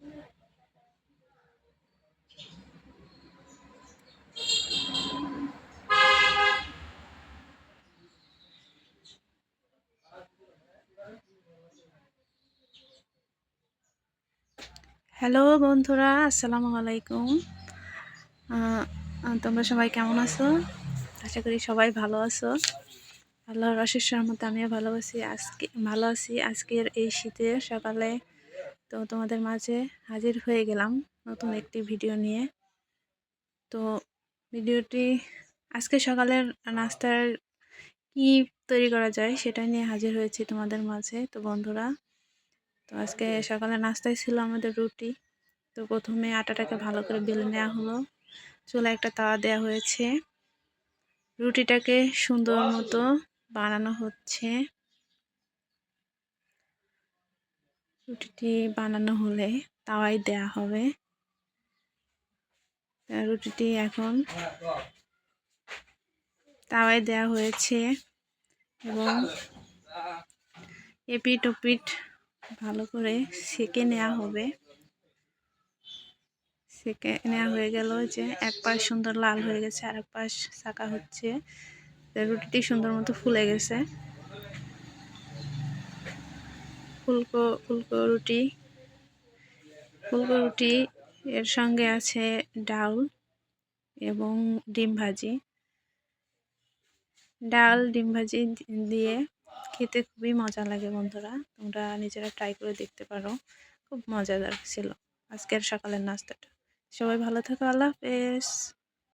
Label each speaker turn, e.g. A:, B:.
A: Hello বন্ধুরা, আসসালামু আলাইকুম। তোমরা সবাই কেমন আছো? আশা করি সবাই ভালো আছো। আল্লাহর অশেষ রহমতে আমিও ভালো আছি। আজকে ভালো আছি। আজকের এই শীতের সকালে তো তোমাদের মাঝে হাজির হয়ে গেলাম নতুন একটি ভিডিও নিয়ে। তো ভিডিওটি আজকে সকালের নাস্তার কি তৈরি করা যায় সেটা নিয়ে হাজির হয়েছি তোমাদের মাঝে। তো বন্ধুরা, তো আজকে সকালে নাস্তায় ছিল আমাদের রুটি। তো প্রথমে আটাটাকে ভালো করে বেলে নেওয়া হলো। চুলা একটা তাওয়া দেওয়া হয়েছে। রুটিটাকে সুন্দর মতো বানানো হচ্ছে। রুটিটি বানানো হলে তাওয়াই দেয়া হবে। রুটিটি এখন তাওয়ায় দেয়া হয়েছে এবং এপিট ওপিট ভালো করে সেকে নেওয়া হবে। সেকে নেওয়া হয়ে গেল যে এক পাশ সুন্দর লাল হয়ে গেছে আর এক পাশ শাকা হচ্ছে। রুটিটি সুন্দর মতো ফুলে গেছে। ফুলকো ফুলকো রুটি। ফুলকো রুটি এর সঙ্গে আছে ডাল এবং ডিম ভাজি। ডাল, ডিম ভাজি দিয়ে খেতে খুবই মজা লাগে বন্ধুরা। তোমরা নিজেরা ট্রাই করে দেখতে পারো। খুব মজাদার ছিল আজকের সকালের নাস্তাটা। সবাই ভালো থাকো, আল্লাহ হাফেজ।